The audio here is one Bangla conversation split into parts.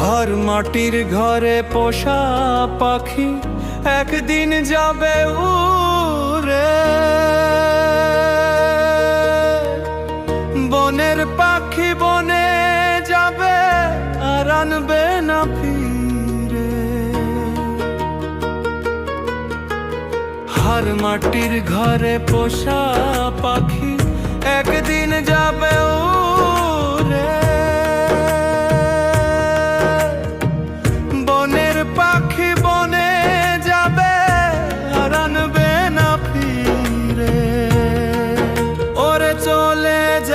হার মাটির ঘরে পোষা পাখি একদিন যাবে উড়ে। বনের পাখি বনে যাবে আর আনবে না ফিরে। হার মাটির ঘরে পোষা পাখি একদিন যাবে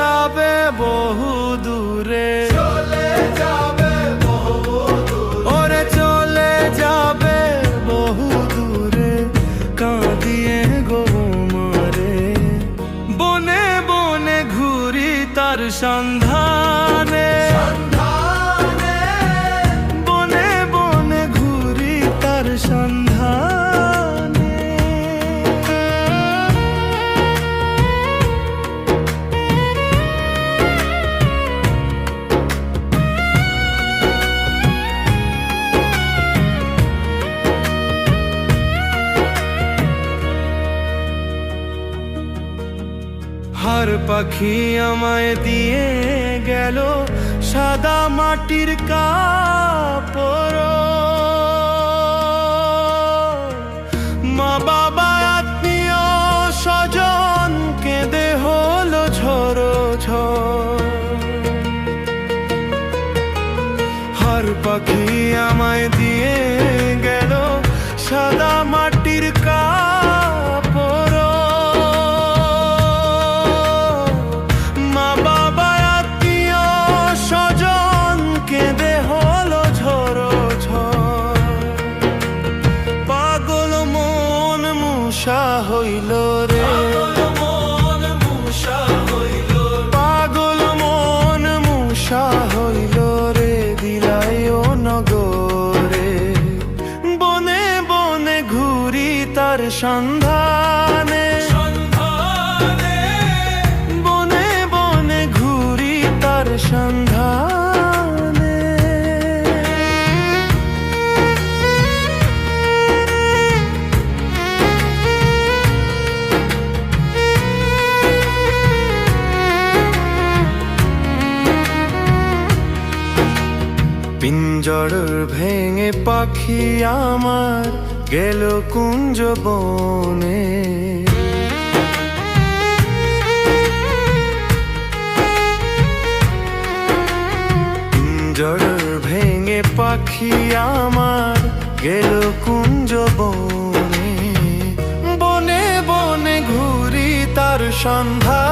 যাবে বহু দূরে। চলে যাবে বহু ওরে চলে যাবে বহু দূরে। কাঁদিয়ে গো মারে। বনে বনে ঘুরি তার সন্ধানে। বনে বনে ঘুরি তার সন্ধানে। হার পাখি আমায় দিয়ে গেল সাদা মাটির কাপড়। মা বাবা, আত্মীয় স্বজন কেঁদে হলো ঝড় হার পাখি আমায় দিয়ে গেল সাদা মাটির কাপড় রে পিঞ্জর ভেঙে পাখি আমার গেল কুঞ্জ বনে। পিঞ্জর ভেঙে পাখি আমার গেল কুঞ্জ বনে। বনে বনে ঘুরি তার সন্ধানে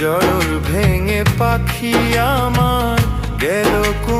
জরুর ভেঙে পাখি আমার গেল কু